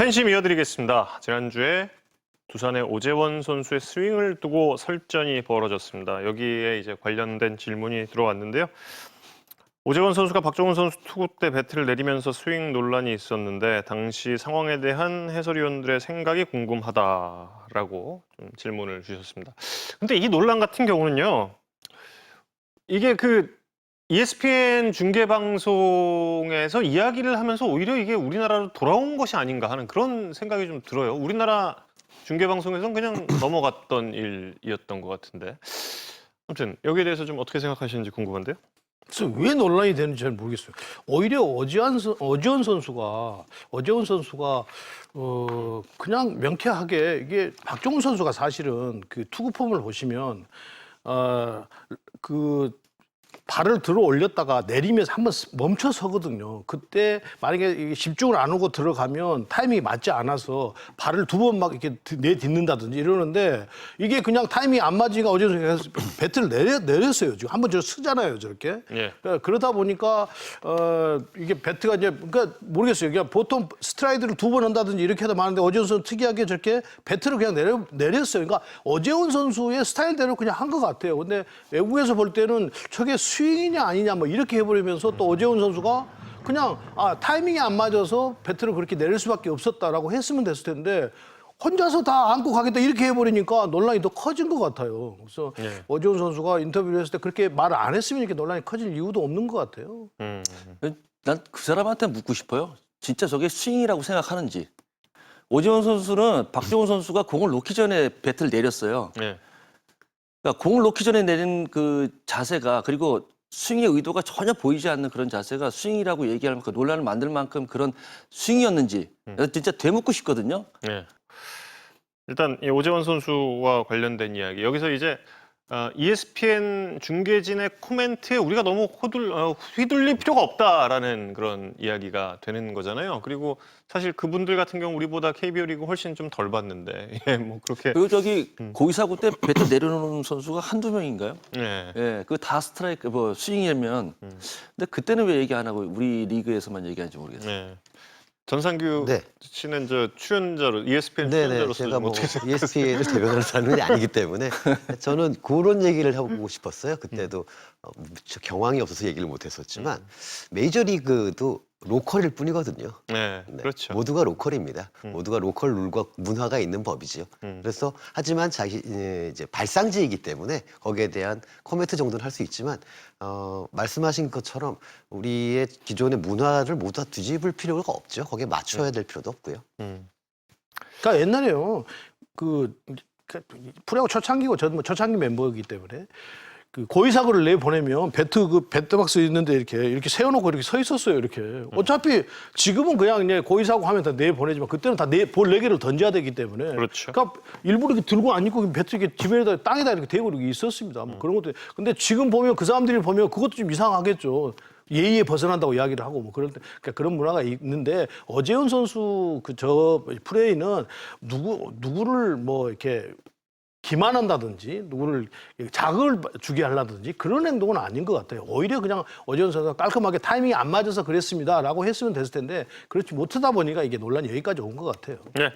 팬심 이어드리겠습니다. 지난주에 두산의 오재원 선수의 스윙을 두고 설전이 벌어졌습니다. 여기에 이제 관련된 질문이 들어왔는데요. 오재원 선수가 박종훈 선수 투구 때 배트를 내리면서 스윙 논란이 있었는데 당시 상황에 대한 해설위원들의 생각이 궁금하다라고 좀 질문을 주셨습니다. 근데 이 논란 같은 경우는요. 이게 그 ESPN 중계 방송에서 이야기를 하면서 오히려 이게 우리나라로 돌아온 것이 아닌가 하는 그런 생각이 좀 들어요. 우리나라 중계 방송에서는 그냥 넘어갔던 일이었던 것 같은데. 아무튼 여기에 대해서 좀 어떻게 생각하시는지 궁금한데요. 그래서 왜 논란이 되는지 잘 모르겠어요. 오히려 어지환, 선- 어지원 선수가 어지원 선수가 어 그냥 명쾌하게 이게 박종훈 선수가 사실은 그 투구 폼을 보시면 어그 발을 들어 올렸다가 내리면서 한번 멈춰 서거든요. 그때 만약에 집중을 안 하고 들어가면 타이밍이 맞지 않아서 발을 두 번 막 이렇게 드- 내딛는다든지 이러는데 이게 그냥 타이밍이 안 맞으니까 어제 배트를 내려, 내렸어요. 지금 한번 저 쓰잖아요. 저렇게. 예. 예, 그러다 보니까 어 이게 배트가 이제 그러니까 모르겠어요. 그냥 보통 스트라이드를 두 번 한다든지 이렇게 하다 마는데 어재훈 선수 특이하게 저렇게 배트를 그냥 내려 내렸어요. 그러니까 어재훈 선수의 스타일대로 그냥 한 것 같아요. 근데 외국에서 볼 때는 저게 스윙이냐 아니냐 뭐 이렇게 해버리면서 또 어재훈 선수가 그냥 아 타이밍이 안 맞아서 배트를 그렇게 내릴 수밖에 없었다라고 했으면 됐을 텐데 혼자서 다 안고 가겠다 이렇게 해버리니까 논란이 더 커진 것 같아요. 그래서 예. 어재훈 선수가 인터뷰를 했을 때 그렇게 말을 안 했으면 이렇게 논란이 커질 이유도 없는 것 같아요. 음. 난 그 사람한테 묻고 싶어요. 진짜 저게 스윙이라고 생각하는지. 오지원 선수는 박종훈 선수가 공을 놓기 전에 배트를 내렸어요. 예. 그러니까 공을 놓기 전에 내린 그 자세가 그리고 스윙의 의도가 전혀 보이지 않는 그런 자세가 스윙이라고 얘기할 만큼 논란을 만들 만큼 그런 스윙이었는지 진짜 되묻고 싶거든요. 예. 일단 이 오재원 선수와 관련된 이야기 여기서 이제 어, ESPN 중계진의 코멘트에 우리가 너무 호들, 어, 휘둘릴 필요가 없다라는 그런 이야기가 되는 거잖아요. 그리고 사실 그분들 같은 경우 우리보다 KBO 리그 훨씬 좀 덜 봤는데 예, 뭐 그렇게 그리고 저기 고의 사고 때 배트 내려놓는 선수가 한두 명인가요? 예. 예, 그 다 스트라이크 뭐 스윙이면. 근데 그때는 왜 얘기 안 하고 우리 리그에서만 얘기하는지 모르겠어요. 예. 전상규 네. 씨는 저 출연자로 ESPN 네네 출연자로서 제가 좀뭐 어떻게 생각하세요? ESPN을 대변하는 사람이 아니기 때문에 저는 그런 얘기를 하고 싶었어요. 그때도 어, 저 경황이 없어서 얘기를 못했었지만 메이저리그도 로컬일 뿐이거든요. 네, 네, 그렇죠. 모두가 로컬입니다. 모두가 로컬 룰과 문화가 있는 법이죠. 음. 그래서 하지만 자기 예, 이제 발상지이기 때문에 거기에 대한 코멘트 정도는 할 수 있지만 어, 말씀하신 것처럼 우리의 기존의 문화를 모두 다 뒤집을 필요가 없죠. 거기에 맞춰야 될 필요도 없고요. 음. 그러니까 옛날에요. 그, 그 프로야구 초창기고 저도 뭐 초창기 멤버이기 때문에 그 고의 사고를 내 보내면 배트 그 배트박스 있는데 이렇게 이렇게 세워놓고 이렇게 서 있었어요 이렇게. 어차피 지금은 그냥 이제 고의 사고 하면 다 내 보내지만 그때는 다내볼네 개를 던져야 되기 때문에. 그렇죠. 러니까 일부러 이렇게 들고 안 있고 배트 이렇게 지면에다 땅에다 이렇게 대고 이렇게 있었습니다. 뭐 그런 것도. 근데 지금 보면 그 사람들이 보면 그것도 좀 이상하겠죠. 예의에 벗어난다고 이야기를 하고 뭐 그런 그러니까 그런 문화가 있는데 어재훈 선수 그저 플레이는 누구 누구를 뭐 이렇게 기만한다든지 누구를 자극을 주게 하려든지 그런 행동은 아닌 것 같아요. 오히려 그냥 어재훈 선수가 깔끔하게 타이밍이 안 맞아서 그랬습니다라고 했으면 됐을 텐데 그렇지 못하다 보니까 이게 논란이 여기까지 온 것 같아요. 네.